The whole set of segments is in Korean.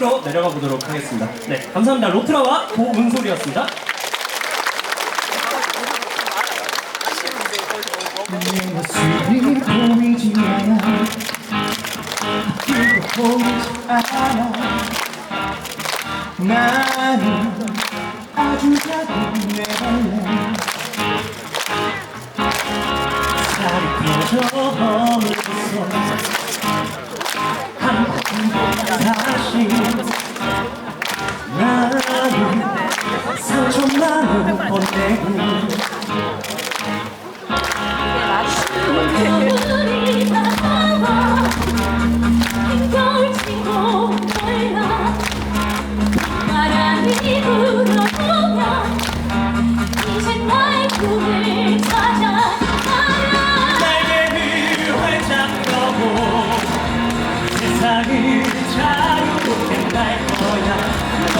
로 내려가 보도록 하겠습니다. 네, 감사합니다. 로트라와 고은솔이었습니다. 세상을 자유롭게 날 거야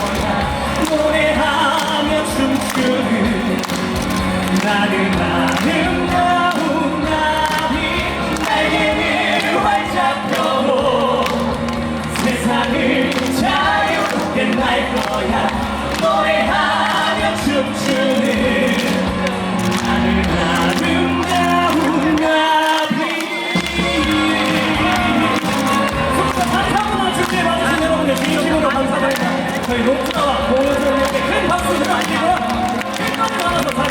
저희 로프나와 고은솔님께 큰 박수 부탁드리고요 끝까지 와서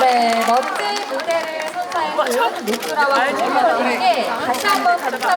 네, 멋진 무대를 선사해준 노트라와 고은솔님께 다시 한번 감사